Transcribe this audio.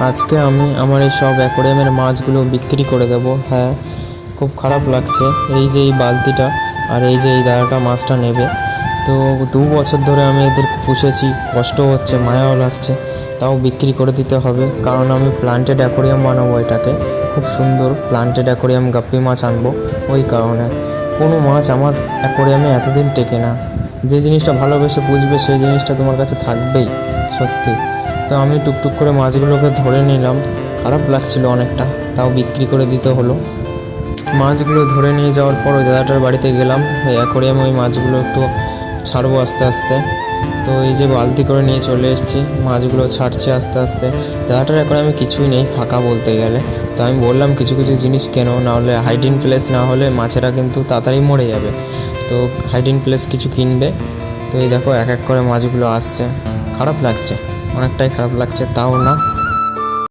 আজকে আমি আমার এই সব অ্যাকোরিয়ামের মাছগুলো বিক্রি করে দেবো। হ্যাঁ খুব খারাপ লাগছে এই যে এই বালতিটা আর এই যে এই দাদাটা মাছটা নেবে। তো দু বছর ধরে আমি এদের পুষেছি, কষ্ট হচ্ছে, মায়াও লাগছে, তাও বিক্রি করে দিতে হবে। কারণ আমি প্লান্টেড অ্যাকোরিয়াম বানাবো এটাকে, খুব সুন্দর প্লান্টেড অ্যাকোরিয়াম গাপ্পি মাছ আনব ওই কারণে। কোনো মাছ আমার অ্যাকোরিয়ামে এতদিন টেকে না। যে জিনিসটা ভালোবেসে বুঝবে সেই জিনিসটা তোমার কাছে থাকবেই, সত্যি। তো আমি টুকটুক করে মাছগুলোকে ধরে নিলাম। খারাপ লাগছিল অনেকটা, তাও বিক্রি করে দিতে হলো। মাছগুলো ধরে নিয়ে যাওয়ার পর ওই দাদাটার বাড়িতে গেলাম। অ্যাকোরিয়ামে ওই মাছগুলো একটু ছাড়বো আস্তে আস্তে। তো এই যে বালতি করে নিয়ে চলে এসেছি, মাছগুলো ছাড়ছে আস্তে আস্তে। দাদাটার এখন আমি কিছুই নেই, ফাঁকা বলতে গেলে। তো আমি বললাম, কিছু কিছু জিনিস কেন না হলে হাইডিন প্লেস না হলে মাছেরা কিন্তু তাড়াতাড়ি মরে যাবে। তো হাইডিন প্লেস কিছু কিনবে। তো এই দেখো, এক এক করে মাছগুলো আসছে। খারাপ লাগছে। অনেকটাই খারাপ লাগছে তাও না।